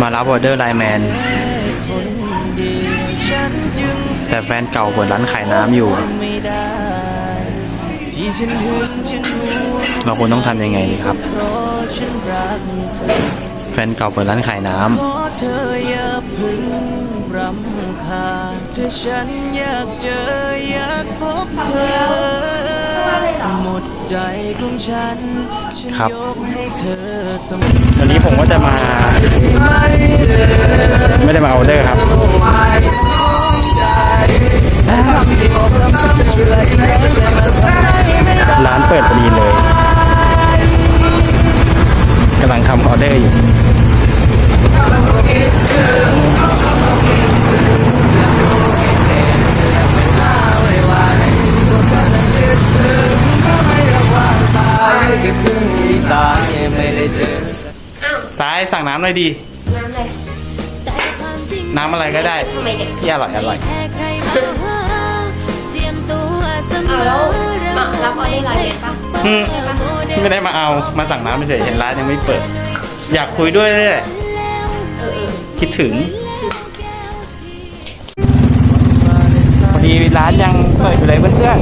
มารับออเดอร์ไลแมน แต่แฟนเก่าเปิดร้านขายน้ำอยู่ เราควรต้องทำยังไงดีครับเพราะฉันรักเธอแฟนเก่าเปิดร้านขายน้ำ ขอเธออย่าเพึ่งรำคาญถ้าฉันอยากเจออยากพบเธอหมดใจของฉันฉันครับยกให้เธอเสมอวันนี้ผมก็จะมา ไม่ได้มาออเดอร์ครับร้านเปิดพอดีเลยกำลังทำออเดอร์อยู่ ตายไม่ได้เจอซ้ายสั่งน้ำหน่อยดี น้ำอะไรน้ำอะไรก็ได้ทำไมเนี่ยที่อร่อยอร่อยอ้าวแล้วมารับออเดอร์ไลน์เองปะอืมไม่ได้มาเอามาสั่งน้ำเฉยๆเห็นร้านยังไม่เปิด อยากคุยด้วยเลยแหละเออเออคิดถึงพอดีร้านยังเปิดอยู่เลยเพื่อน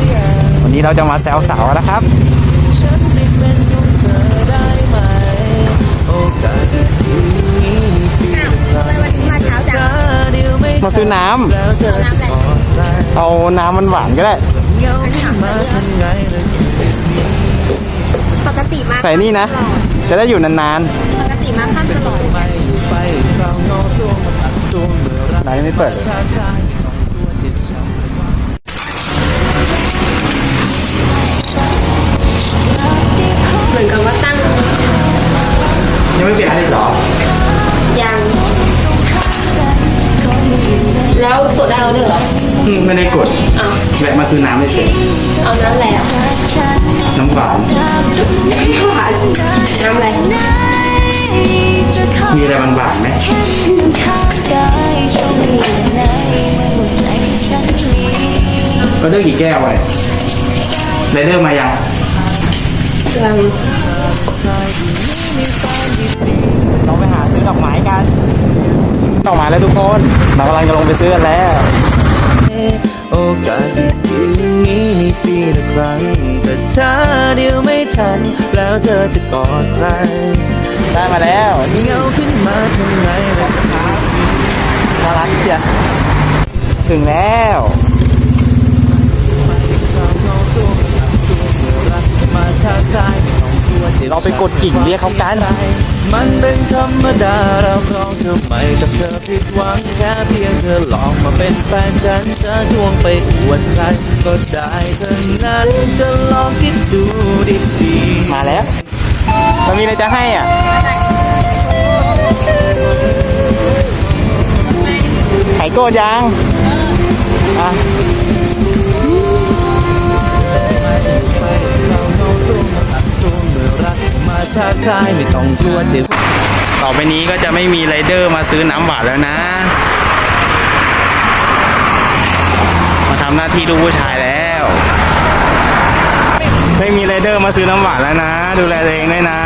ๆวันนี้เราจะมาแซวสาวนะครับ ม่มาซื้อน้ำแล้วเธอจะปลอดภัยเอาน้ำมันหวานก็ได้เงาขึ้นมาทำไงเลยปกติมาใส่นี่นะ จะได้อยู่นานปกติมาข้ามตลอดไปอยู่ไปสาวนอตัวมันอัดตัวเมื่อรักๆร้านยังไม่เปิดเลยท ไม่ได้กดอ้าวแวะมาซื้อน้ำเฉยเอาน้ำอะไรอะๆน้ำหวานหวานน้ำอะไรมีอะไรบางๆไหมก็เดอร์กี่แก้วไว้ไรเดอร์มายังยังเราไปหาซื้อดอกไม้กันดอกไม้แล้วทุกคนเรากำลังจะลงไปซื้อกันแล้ว โอกาสดีๆนี้มีปีละครั้ง แต่ช้าเดียวไม่ทัน แล้วเธอจะกอดใครได้มาแล้วเงาขึ้นมาทำไงเลยน่ารักเชียถึงแล้วมาทักทายไม่ต้องกลัว เดี๋ยวเราไปกดกิ่งเรียกเขากัน มันเป็นธรรมดาเราครองเธอไม่กับเธอผิดหวังแค่เพียงเธอลองมาเป็นแฟนฉันจะทวงไปอวดใครก็ได้เท่านั้นจะลองคิดดูดีๆมาแล้วเรามีอะไรจะให้อะไข่โกดยังอะ ทายไม่ต้องกลัวเจ็บต่อไปนี้ก็จะไม่มีไรเดอร์มาซื้อน้ำหวานแล้วนะ มาทำหน้าที่ลูกผู้ชายแล้ว ไม่มีไรเดอร์มาซื้อน้ำหวานแล้วนะ ดูแลตัวเองด้วยนะ